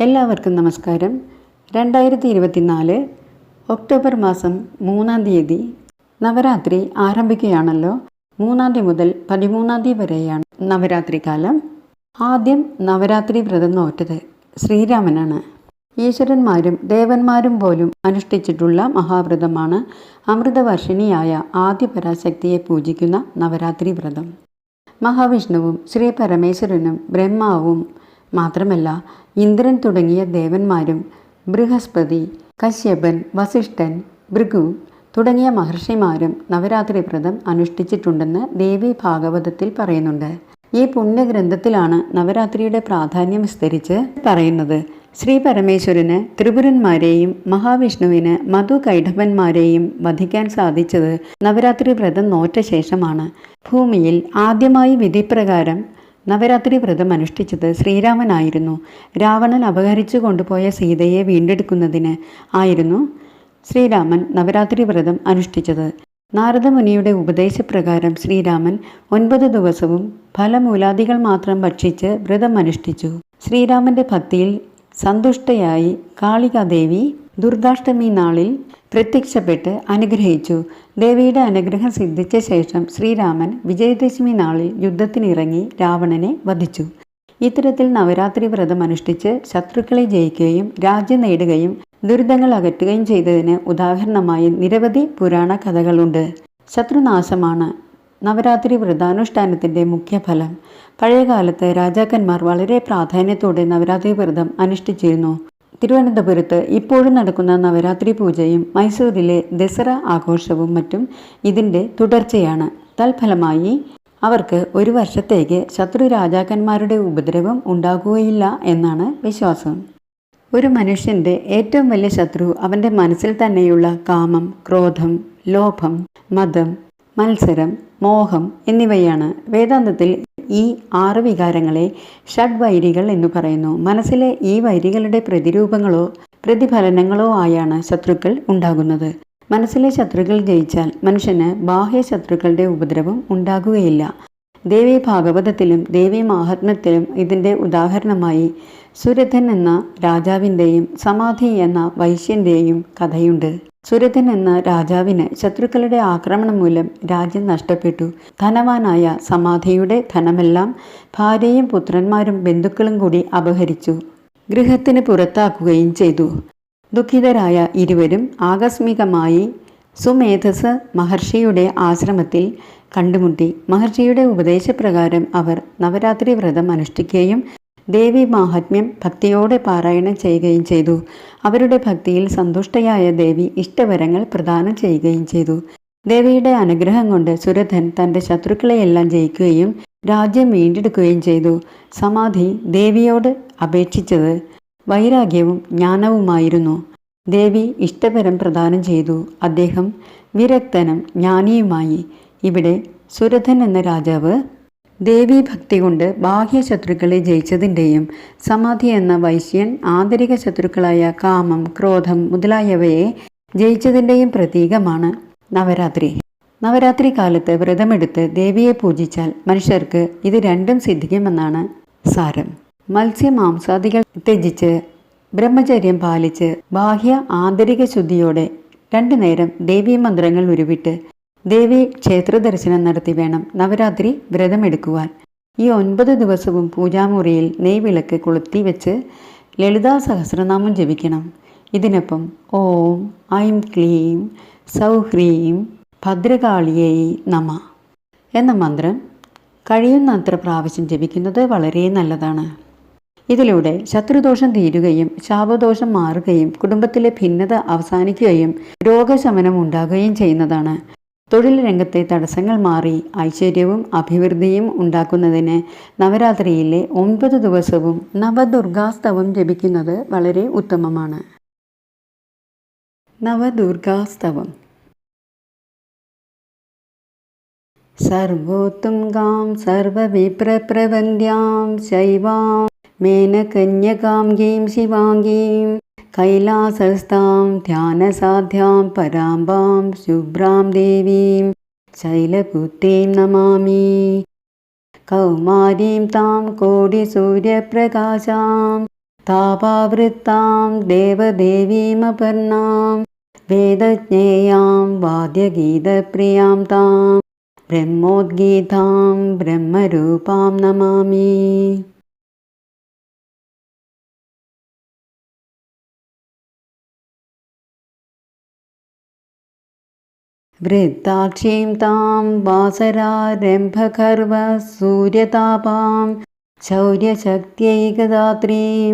എല്ലാവർക്കും നമസ്കാരം. രണ്ടായിരത്തി ഇരുപത്തിനാല് ഒക്ടോബർ മാസം മൂന്നാം തീയതി നവരാത്രി ആരംഭിക്കുകയാണല്ലോ. മൂന്നാം തീയതി മുതൽ പതിമൂന്നാം തീയതി വരെയാണ് നവരാത്രി കാലം. ആദ്യം നവരാത്രി വ്രതം നോറ്റത് ശ്രീരാമനാണ്. ഈശ്വരന്മാരും ദേവന്മാരും പോലും അനുഷ്ഠിച്ചിട്ടുള്ള മഹാവ്രതമാണ് അമൃതവർഷിണിയായ ആദ്യ പരാശക്തിയെ പൂജിക്കുന്ന നവരാത്രി വ്രതം. മഹാവിഷ്ണുവും ശ്രീ പരമേശ്വരനും ബ്രഹ്മാവും മാത്രമല്ല ഇന്ദ്രൻ തുടങ്ങിയ ദേവന്മാരും ബൃഹസ്പതി കശ്യപൻ വസിഷ്ഠൻ ഭൃഗു തുടങ്ങിയ മഹർഷിമാരും നവരാത്രി വ്രതം അനുഷ്ഠിച്ചിട്ടുണ്ടെന്ന് ദേവി ഭാഗവതത്തിൽ പറയുന്നുണ്ട്. ഈ പുണ്യഗ്രന്ഥത്തിലാണ് നവരാത്രിയുടെ പ്രാധാന്യം വിസ്തരിച്ച് പറയുന്നത്. ശ്രീ പരമേശ്വരന് ത്രിപുരന്മാരെയും മഹാവിഷ്ണുവിന് മധു കൈഠവന്മാരെയും വധിക്കാൻ സാധിച്ചത് നവരാത്രി വ്രതം നോറ്റ ശേഷമാണ് ഭൂമിയിൽ ആദ്യമായി വിധിപ്രകാരം നവരാത്രി വ്രതം അനുഷ്ഠിച്ചത് ശ്രീരാമനായിരുന്നു. രാവണൻ അപഹരിച്ചു കൊണ്ടുപോയ സീതയെ വീണ്ടെടുക്കുന്നതിന് ആയിരുന്നു ശ്രീരാമൻ നവരാത്രി വ്രതം അനുഷ്ഠിച്ചത്. നാരദമുനിയുടെ ഉപദേശപ്രകാരം ശ്രീരാമൻ ഒൻപത് ദിവസവും ഫലമൂലാദികൾ മാത്രം ഭക്ഷിച്ച് വ്രതം അനുഷ്ഠിച്ചു. ശ്രീരാമന്റെ ഭക്തിയിൽ സന്തുഷ്ടയായി കാളികാദേവി ദുർഗാഷ്ടമി നാളിൽ പ്രത്യക്ഷപ്പെട്ട് അനുഗ്രഹിച്ചു. ദേവിയുടെ അനുഗ്രഹം സിദ്ധിച്ച ശേഷം ശ്രീരാമൻ വിജയദശമി നാളിൽ യുദ്ധത്തിനിറങ്ങി രാവണനെ വധിച്ചു. ഇത്തരത്തിൽ നവരാത്രി വ്രതം അനുഷ്ഠിച്ച് ശത്രുക്കളെ ജയിക്കുകയും രാജ്യം നേടുകയും ദുരിതങ്ങൾ അകറ്റുകയും ചെയ്തതിന് ഉദാഹരണമായി നിരവധി പുരാണ കഥകളുണ്ട്. ശത്രുനാശമാണ് നവരാത്രി വ്രതാനുഷ്ഠാനത്തിന്റെ മുഖ്യഫലം. പഴയകാലത്ത് രാജാക്കന്മാർ വളരെ പ്രാധാന്യത്തോടെ നവരാത്രി വ്രതം അനുഷ്ഠിച്ചിരുന്നു. തിരുവനന്തപുരത്ത് ഇപ്പോഴും നടക്കുന്ന നവരാത്രി പൂജയും മൈസൂരിലെ ദസറ ആഘോഷവും മറ്റും ഇതിന്റെ തുടർച്ചയാണ്. തൽഫലമായി അവർക്ക് ഒരു വർഷത്തേക്ക് ശത്രു രാജാക്കന്മാരുടെ ഉപദ്രവം ഉണ്ടാകുകയില്ല എന്നാണ് വിശ്വാസം. ഒരു മനുഷ്യന്റെ ഏറ്റവും വലിയ ശത്രു അവന്റെ മനസ്സിൽ തന്നെയുള്ള കാമം ക്രോധം ലോഭം മതം മത്സരം മോഹം എന്നിവയാണ്. വേദാന്തത്തിൽ ഈ ആറ് വികാരങ്ങളെ ഷഡ്വൈരികൾ എന്ന് പറയുന്നു. മനസ്സിലെ ഈ വൈരികളുടെ പ്രതിരൂപങ്ങളോ പ്രതിഫലനങ്ങളോ ആയാണ് ശത്രുക്കൾ ഉണ്ടാകുന്നത്. മനസ്സിലെ ശത്രുക്കൾ ജയിച്ചാൽ മനുഷ്യന് ബാഹ്യ ശത്രുക്കളുടെ ഉപദ്രവം ഉണ്ടാകുകയില്ല. ദേവി ഭാഗവതത്തിലും ദേവി മാഹാത്മ്യത്തിലും ഇതിന്റെ ഉദാഹരണമായി സുരഥൻ എന്ന രാജാവിന്റെയും സമാധി എന്ന വൈശ്യന്റെയും കഥയുണ്ട്. സുരഥൻ എന്ന രാജാവിന് ശത്രുക്കളുടെ ആക്രമണം മൂലം രാജ്യം നഷ്ടപ്പെട്ടു. ധനവാനായ സമാധിയുടെ ധനമെല്ലാം ഭാര്യയും പുത്രന്മാരും ബന്ധുക്കളും കൂടി അപഹരിച്ചു. ഗൃഹത്തിന് പുറത്താക്കുകയും ചെയ്തു. ദുഃഖിതരായ ഇരുവരും ആകസ്മികമായി സുമേധസ് മഹർഷിയുടെ ആശ്രമത്തിൽ കണ്ടുമുട്ടി. മഹർഷിയുടെ ഉപദേശപ്രകാരം അവർ നവരാത്രി വ്രതം അനുഷ്ഠിക്കുകയും ദേവി മാഹാത്മ്യം ഭക്തിയോടെ പാരായണം ചെയ്യുകയും ചെയ്തു. അവരുടെ ഭക്തിയിൽ സന്തുഷ്ടയായ ദേവി ഇഷ്ടവരങ്ങൾ പ്രദാനം ചെയ്യുകയും ചെയ്തു. ദേവിയുടെ അനുഗ്രഹം കൊണ്ട് സുരഥൻ തന്റെ ശത്രുക്കളെയെല്ലാം ജയിക്കുകയും രാജ്യം വീണ്ടെടുക്കുകയും ചെയ്തു. സമാധി ദേവിയോട് അപേക്ഷിച്ചത് വൈരാഗ്യവും ജ്ഞാനവുമായിരുന്നു. ദേവി ഇഷ്ടപരം പ്രദാനം ചെയ്തു. അദ്ദേഹം വിരക്തനും ജ്ഞാനിയുമായി ഇവിടെ സുരഥൻ എന്ന രാജാവ് ദേവീഭക്തി കൊണ്ട് ബാഹ്യ ശത്രുക്കളെ ജയിച്ചതിന്റെയും സമാധി എന്ന വൈശ്യൻ ആന്തരിക ശത്രുക്കളായ കാമം ക്രോധം മുതലായവയെ ജയിച്ചതിന്റെയും പ്രതീകമാണ് നവരാത്രി. നവരാത്രി കാലത്ത് വ്രതമെടുത്ത് ദേവിയെ പൂജിച്ചാൽ മനുഷ്യർക്ക് ഇത് രണ്ടും സിദ്ധിക്കുമെന്നാണ് സാരം. മത്സ്യമാംസാദികൾ ത്യജിച്ച് ബ്രഹ്മചര്യം പാലിച്ച് ബാഹ്യ ആന്തരിക ശുദ്ധിയോടെ രണ്ടു നേരം ദേവീ മന്ത്രങ്ങൾ ഉരുവിട്ട് ദേവി ക്ഷേത്ര ദർശനം നടത്തി വേണം നവരാത്രി വ്രതമെടുക്കുവാൻ. ഈ ഒൻപത് ദിവസവും പൂജാമുറിയിൽ നെയ്വിളക്ക് കൊളുത്തി വെച്ച് ലളിതാ സഹസ്രനാമം ജപിക്കണം. ഇതിനൊപ്പം ഓം ഐം ക്ലീം സൗഹ്രീം ഭദ്രകാളിയേ നമ എന്ന മന്ത്രം കഴിയുന്നത്ര പ്രാവശ്യം ജപിക്കുന്നത് വളരെ നല്ലതാണ്. ഇതിലൂടെ ശത്രുദോഷം തീരുകയും ശാപദോഷം മാറുകയും കുടുംബത്തിലെ ഭിന്നത അവസാനിക്കുകയും രോഗശമനം ഉണ്ടാകുകയും ചെയ്യുന്നതാണ്. തൊഴിൽ രംഗത്തെ തടസ്സങ്ങൾ മാറി ഐശ്വര്യവും അഭിവൃദ്ധിയും ഉണ്ടാക്കുന്നതിന് നവരാത്രിയിലെ ഒൻപത് ദിവസവും നവദുർഗാസ്തവം ജപിക്കുന്നത് വളരെ ഉത്തമമാണ്. നവദുർഗാസ്തവം. സർവോത്തുംഗാം സർവവിപ്രപ്രവന്ധ്യാം ശൈവാം മേനകന്യകാം ഗീം ശിവാംഗീം कैलासस्तां ध्यानसाध्यां पराम्बां शुभ्रां देवीं शैलपुत्रीं नमामि। कौमारीं तां कोटिसूर्यप्रकाशां तापावृत्तां देवदेवीमपर्णां वेदज्ञेयां वाद्यगीतप्रियां तां ब्रह्मोद्गीतां ब्रह्मरूपां नमामि। वृत्ताक्षीं तां वासरारम्भगर्व सूर्यतापां शौर्यशक्त्यैकदात्रीं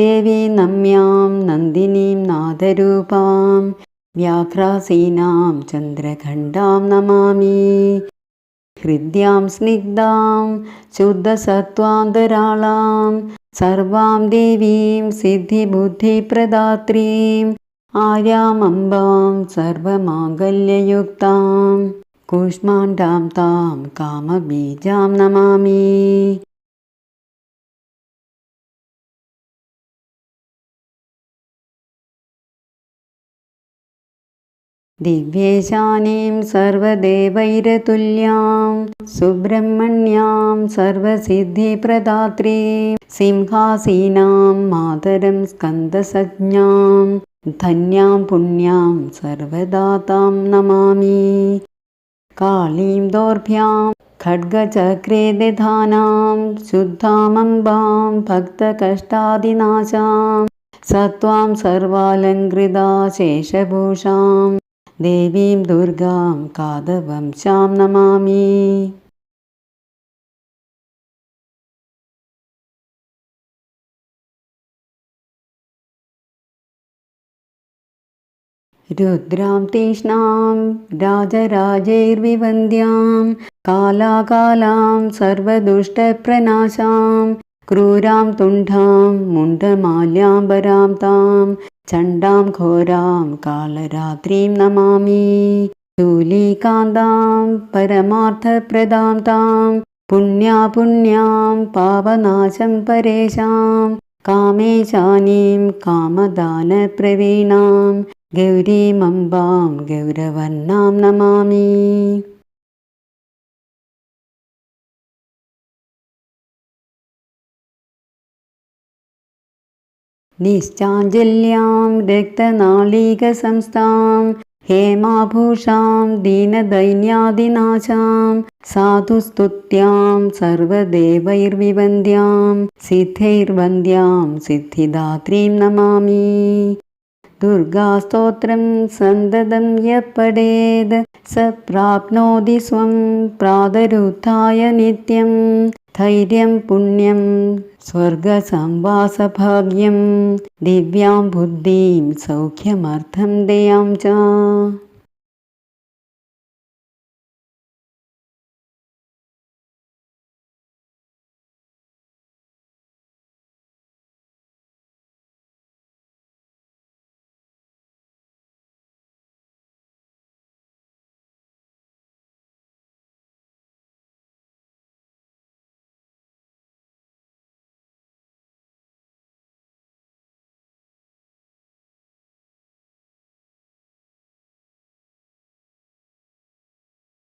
देवी नम्यां नन्दिनीं नादरूपां व्याघ्रासीनां चन्द्रखण्डां नमामि हृद्यां स्निग्धां शुद्धसत्त्वान्तराळां सर्वां देवीं सिद्धिबुद्धिप्रदात्रीं आर्यामम्बां सर्वमाङ्गल्ययुक्तां कूष्माण्डां तां कामबीजां नमामि। दिव्येशानीं सर्वदेवैरतुल्यां सुब्रह्मण्यां सर्वसिद्धिप्रदात्रीं सिंहासीनां मातरं स्कन्दसज्ञां धन्यां पुण्यां सर्वदातां नमामि। कालीं दोर्भ्यां खड्गचक्रे दधानां शुद्धामम्बां भक्तकष्टादिनाशां सत्त्वां सर्वालङ्कृता शेषभूषां देवीं दुर्गां कादवंशां नमामि रुद्रां तीक्ष्णां राजराजैर्विवन्द्यां कालाकालां सर्वदुष्टप्रनाशां क्रूरां तुण्डां मुण्डमाल्याम्बरां तां चण्डां घोरां कालरात्रिं नमामि। शूलीकान्तां परमार्थप्रदां तां पुण्यापुण्यां पावनाशं परेशां कामेशानीं कामदानप्रवीणां गौरीमम्बां गौरवर्णां नमामि निश्चाञ्जल्यां रक्तनाळीकसंस्थां हेमाभूषां दीनदैन्यादिनाशां साधुस्तुत्यां सर्वदेवैर्विवन्द्यां सिद्धैर्वन्द्यां सिद्धिदात्रीं नमामि दुर्गास्तोत्रं सन्ददं यः पठेद् स प्राप्नोति स्वं प्रातरुत्थाय नित्यं। धैर्यं पुण्यं स्वर्गसंवासभाग्यं। दिव्यां बुद्धिं सौख्यमर्थं दयां च